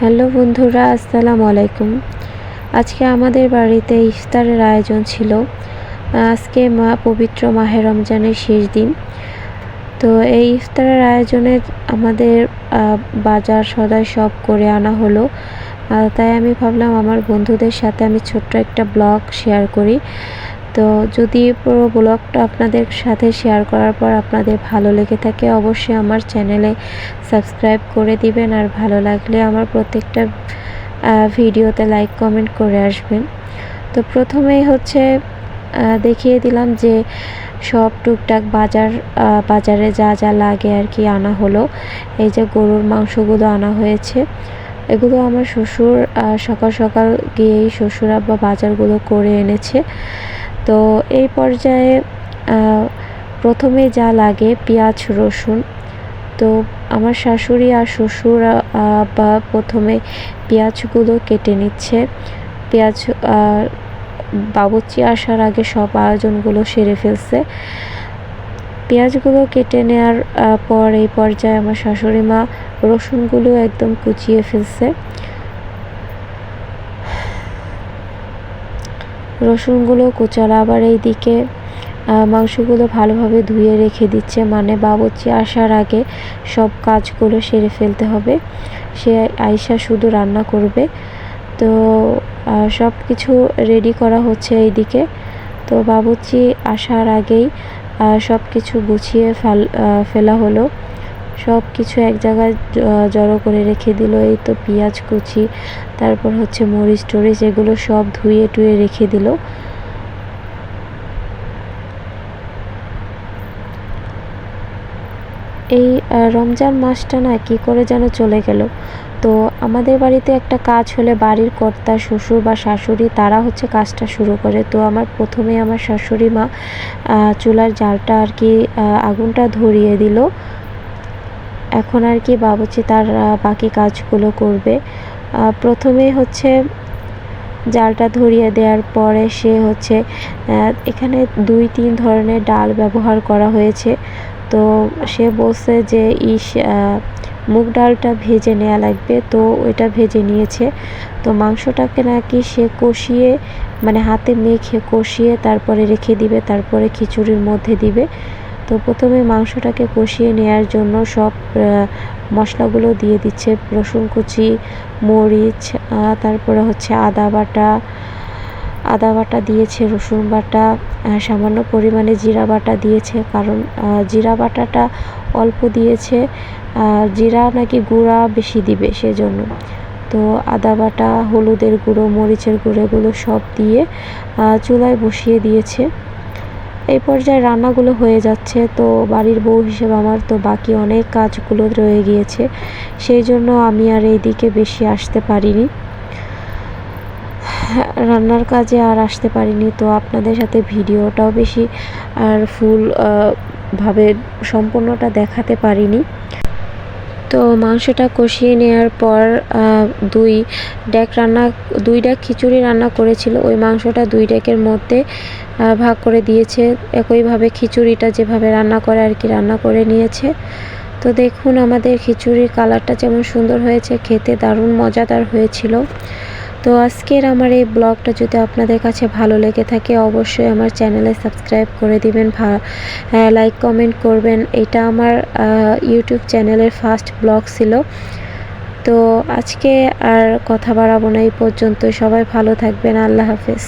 Hello বন্ধুরা, আসসালামু আলাইকুম। আজকে আমাদের বাড়িতে ইফতারের আয়োজন ছিল। আজকে মা পবিত্র মাহে রমজানের শেষ দিন। তো এই ইফতারের আয়োজনে আমাদের বাজার সদাই সব করে আনা হলো। তাই আমি ভাবলাম আমার বন্ধুদের সাথে আমি ছোট্ট একটা ব্লগ শেয়ার করি। তো যদি পুরো ব্লগটা আপনাদের সাথে শেয়ার করার পর আপনাদের ভালো লেগে থাকে, অবশ্যই আমার চ্যানেলে সাবস্ক্রাইব করে দিবেন। আর ভালো লাগলে আমার প্রত্যেকটা ভিডিওতে লাইক, কমেন্ট করে আসবেন। তো প্রথমেই হচ্ছে দেখিয়ে দিলাম যে সব টুকটাক বাজার বাজারে যা যা লাগে আর কি আনা হলো। এই যে গরুর মাংসগুলো আনা হয়েছে। এগুলো আমার শ্বশুর সকাল সকাল গিয়েই শ্বশুর আব্বা বাজারগুলো করে এনেছে। তো এই পর্যায়ে প্রথমে যা লাগে পেঁয়াজ, রসুন। তো আমার শাশুড়ি আর শ্বশুর বা প্রথমে পেঁয়াজগুলো কেটে নিচ্ছে। পেঁয়াজ বাবুচি আসার আগে সব আয়োজনগুলো সেরে ফেলছে। পেঁয়াজগুলো কেটে নেওয়ার পর এই পর্যায়ে আমার শাশুড়ি মা রসুনগুলো একদম কুচিয়ে ফেলছে। রসুনগুলো কুচালা, আবার এইদিকে মাংসগুলো ভালোভাবে ধুয়ে রেখে দিচ্ছে। মানে বাবুর্চি আসার আগে সব কাজগুলো সেরে ফেলতে হবে। সে আয়সা শুধু রান্না করবে। তো সব কিছু রেডি করা হচ্ছে এইদিকে। তো বাবুর্চি আসার আগেই সব কিছু গুছিয়ে ফেলা হলো। সব কিছু এক জায়গায় জড়ো করে রেখে দিল। এই তো পেঁয়াজ কুচি, তারপর হচ্ছে মরিচ টরিচ, এগুলো সব ধুয়ে টুয়ে রেখে দিল। এই রমজান মাসটা না কি করে যেন চলে গেল। তো আমাদের বাড়িতে একটা কাজ হলে বাড়ির কর্তা, শ্বশুর বা শাশুড়ি তারা হচ্ছে কাজটা শুরু করে। তো আমার প্রথমে আমার শাশুড়ি মা চুলার জালটা আর কি আগুনটা ধরিয়ে দিল। এখন আর কি বাবুচি তার বাকি কাজগুলো করবে। আহ, প্রথমেই হচ্ছে জালটা ধরিয়ে দেওয়ার পরে সে হচ্ছে এখানে দুই তিন ধরনের ডাল ব্যবহার করা হয়েছে। তো সে বলছে যে ইস মুগ ডালটা ভেজে নেওয়া লাগবে। তো ওইটা ভেজে নিয়েছে। তো মাংসটাকে নাকি সে কষিয়ে মানে হাতে মেখে কষিয়ে তারপরে রেখে দিবে তারপরে খিচুড়ির মধ্যে দিবে। তো প্রথমে মাংসটাকে কষিয়ে নেওয়ার জন্য সব মশলাগুলো দিয়ে দিচ্ছে রসুন কুচি, মরিচ তারপরে হচ্ছে আদা বাটা আদা বাটা দিয়েছে, রসুন বাটা সামান্য পরিমাণে জিরা বাটা দিয়েছে, কারণ জিরা বাটাটা অল্প দিয়েছে জিরা নাকি গুঁড়া বেশি দিবে সেজন্য। তো আদা বাটা, হলুদের গুঁড়ো, মরিচের গুঁড়ো এগুলো সব দিয়ে চুলায় বসিয়ে দিয়েছে। এই পর্যায়ে রান্নাগুলো হয়ে যাচ্ছে। তো বাড়ির বউ হিসেবে আমার তো বাকি অনেক কাজগুলো রয়ে গিয়েছে। সেই জন্য আমি আর এইদিকে বেশি আসতে পারিনি। রান্নার কাজে আর আসতে পারিনি। তো আপনাদের সাথে ভিডিওটাও বেশি আর ফুল ভাবে সম্পূর্ণটা দেখাতে পারিনি। তো মাংসটা কষিয়ে নেওয়ার পর দুই ডেক রান্না, দুই ডেক খিচুড়ি রান্না করেছিল। ওই মাংসটা দুই ডেকের মধ্যে ভাগ করে দিয়েছে। একইভাবে খিচুড়িটা যেভাবে রান্না করে আর কি রান্না করে নিয়েছে। তো দেখুন আমাদের খিচুড়ির কালারটা যেমন সুন্দর হয়েছে, খেতে দারুণ মজাদার হয়েছিল। তো আজকের আমার এই ব্লগটা যদি আপনাদের কাছে ভালো লেগে থাকে, অবশ্যই আমার চ্যানেলে সাবস্ক্রাইব করে দিবেন লাইক কমেন্ট করবেন। এটা আমার ইউটিউব চ্যানেলের ফার্স্ট ব্লগ ছিল। তো আজকে আর কথা বাড়াবো না এই পর্যন্ত সবাই ভালো থাকবেন। আল্লাহ হাফেজ।